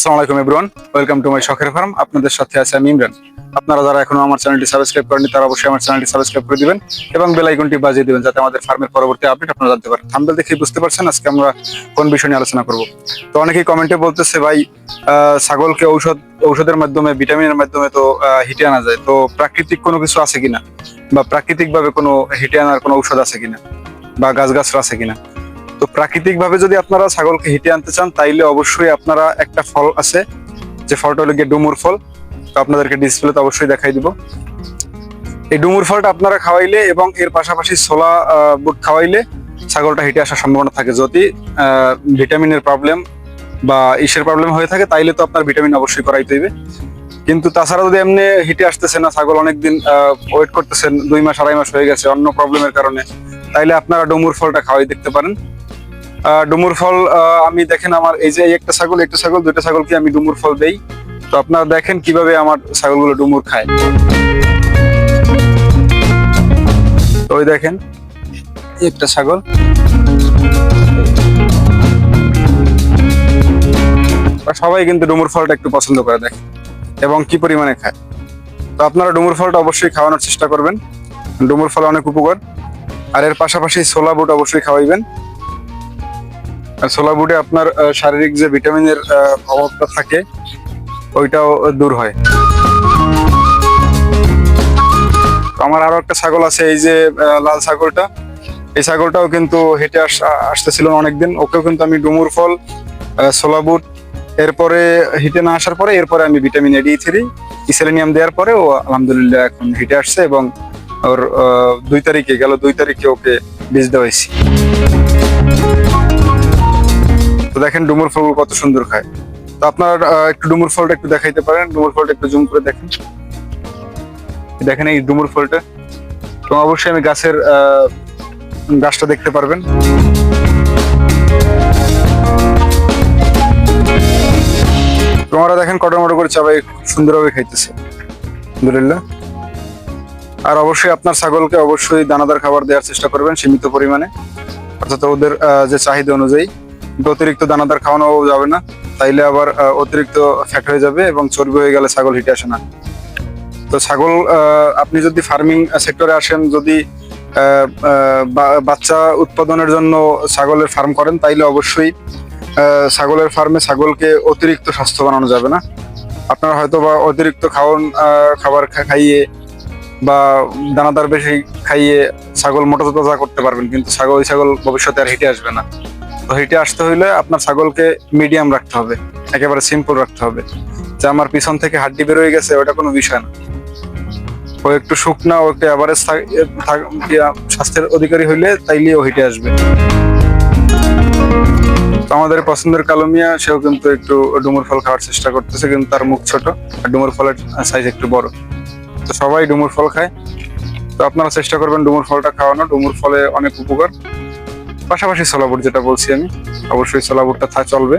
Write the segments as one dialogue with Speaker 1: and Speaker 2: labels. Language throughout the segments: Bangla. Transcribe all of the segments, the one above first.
Speaker 1: আসসালামু আলাইকুম ওয়েলকাম টু মাই শখের ফার্ম আপনাদের সাথে আছে আমি ইমরান। আপনারা যারা এখনও আমার চ্যানেলটি সাবস্ক্রাইব করেনি তারা অবশ্যই আমার চ্যানেলটি সাবস্ক্রাইব করে দিবেন এবং বেল আইকনটি বাজিয়ে দিবেন যাতে আমাদের ফার্মের পরবর্তী আপডেট আপনারা জানতে পারেন। থাম্বেল বুঝতে পারছেন আজকে আমরা কোন বিষয় নিয়ে আলোচনা করব। তো অনেকেই কমেন্টে বলতেছে, ভাই ছাগলকে ঔষধ, ঔষধের মাধ্যমে ভিটামিনের মাধ্যমে তো হিটে আনা যায়। তো প্রাকৃতিক কোনো কিছু আছে কিনা? বা প্রাকৃতিক ভাবে কোনো হিটে আনার কোনো ঔষধ আছে কিনা? বা গাছগাছরা আছে কিনা? তো প্রাকৃতিক ভাবে যদি আপনারা ছাগলকে হিটে আনতে চান, তাইলে অবশ্যই আপনারা একটা ফল আছে, যে ফলটা হলো গিয়ে ডুমুর ফল। তো আপনাদেরকে ডিসপ্লেতে অবশ্যই দেখাই দিব। এই ডুমুর ফলটা আপনারা খাওয়াইলে এবং এর পাশাপাশি ছোলা বুট খাওয়াইলে ছাগলটা হিটে আসার সম্ভাবনা থাকে। যদি ভিটামিনের প্রবলেম বা ইসের প্রবলেম হয়ে থাকে, তাইলে তো আপনার ভিটামিন অবশ্যই করাইতে হইবে। কিন্তু তাছাড়া যদি এমনি হিটে আসতেছে না, ছাগল অনেকদিন ওয়েট করতেছেন দুই মাস, আড়াই মাস হয়ে গেছে, অন্য প্রবলেমের কারণে, তাইলে আপনারা ডুমুর ফলটা খাওয়াই দেখতে পারেন। ডুমুর ফল আমি দেখেন আমার এই যে একটা ছাগল একটা ছাগল, দুইটা ছাগলকে আমি ডুমুর ফল দেই। তো আপনারা দেখেন কীভাবে আমার ছাগলগুলো ডুমুর খায়। তো ওই দেখেন একটা ছাগল। সবাই কিন্তু ডুমুর ফলটা একটু পছন্দ করে দেখেন, এবং কি পরিমাণে খায়। তো আপনারা ডুমুর ফলটা অবশ্যই খাওয়ানোর চেষ্টা করবেন। ডুমুর ফল অনেক উপকার। আর এর পাশাপাশি ছোলা বুট অবশ্যই খাওয়াইবেন। আর ছোলা বুটে আপনার শারীরিক যে ভিটামিনের অভাবটা থাকে ওইটাও দূর হয়। আমার আরও একটা ছাগল আছে এই যে লাল ছাগলটা। এই ছাগলটাও কিন্তু হেঁটে আসতেছিল অনেকদিন। ওকেও কিন্তু আমি ডুমুর ফল আহ, ছোলা বুট এরপরে হিটে না আসার পরে এরপরে আমি ভিটামিন এডি থ্রি ইসেলেনিয়াম দেওয়ার পরে ও আলহামদুলিল্লাহ এখন হিটে আসছে এবং ওর দুই তারিখে গেল দুই তারিখে ওকে বীজ দেওয়া হয়েছে। দেখেন ডুমুর ফল কত সুন্দর খায়। তো আপনার একটু ডুমুর ফলটা একটু দেখাইতে পারেন। ডুমুর ফলটা একটু জুম করে দেখেন। দেখেন এই ডুমুর ফলটা। তো অবশ্যই আমি গাছের গাছটা দেখতে পারবেন। তোমরা দেখেন কটমটো করে চাবাই সুন্দরভাবে খাইতেছে। আলহামদুলিল্লাহ। আর অবশ্যই আপনার ছাগলকে অবশ্যই দানাদার খাবার দেওয়ার চেষ্টা করবেন সীমিত পরিমাণে। অর্থাৎ ওদের যে চাহিদা অনুযায়ী। অতিরিক্ত দানাদার খাওয়ানো যাবে না। তাইলে আবার অতিরিক্ত ফ্যাট হয়ে যাবে এবং চর্বি হয়ে গেলে ছাগল হিটে আসে না। তো ছাগল আপনি যদি ফার্মিং সেক্টরে আসেন, যদি বাচ্চা উৎপাদনের জন্য ছাগলের ফার্ম করেন, তাইলে অবশ্যই ছাগলের ফার্মে ছাগলকে অতিরিক্ত স্বাস্থ্য বানানো যাবে না। আপনার হয়তো বা অতিরিক্ত খাওয়ান খাবার খাইয়ে বা দানাদার বেশি খাইয়ে ছাগল মোটা তাজা করতে পারবেন, কিন্তু ছাগল ছাগল ভবিষ্যতে আর হেঁটে আসবে না। হিটে আসতে হইলে আপনার ছাগলকে মিডিয়াম রাখতে হবে, একেবারে সিম্পল রাখতে হবে। যে আমার পিছন থেকে হাড্ডি বেরোয় গেছে, ওটা কোনো বিষয় না। ও একটু শুকনা, ও একটু অ্যাভারেজ স্বাস্থ্যের অধিকারী হইলে তাইলে ও হিটে আসবে। আমাদের পছন্দের কালমিয়া, সেও কিন্তু একটু ডুমুর ফল খাওয়ার চেষ্টা করতেছে, কিন্তু তার মুখ ছোট, আর ডুমুর ফলের সাইজ একটু বড়। তো সবাই ডুমুর ফল খায়। তো আপনারা চেষ্টা করবেন ডুমুর ফলটা খাওয়ানো। ডুমুর ফলে অনেক উপকার। পাশাপাশি সোলাবুট যেটা বলছি আমি, অবশ্যই সোলাবুটটা থা চলবে।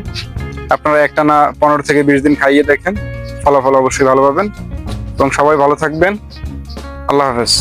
Speaker 1: আপনারা একটা না পনেরো থেকে বিশ দিন খাইয়ে দেখেন, ফলাফল অবশ্যই ভালো পাবেন। এবং সবাই ভালো থাকবেন। আল্লাহ হাফেজ।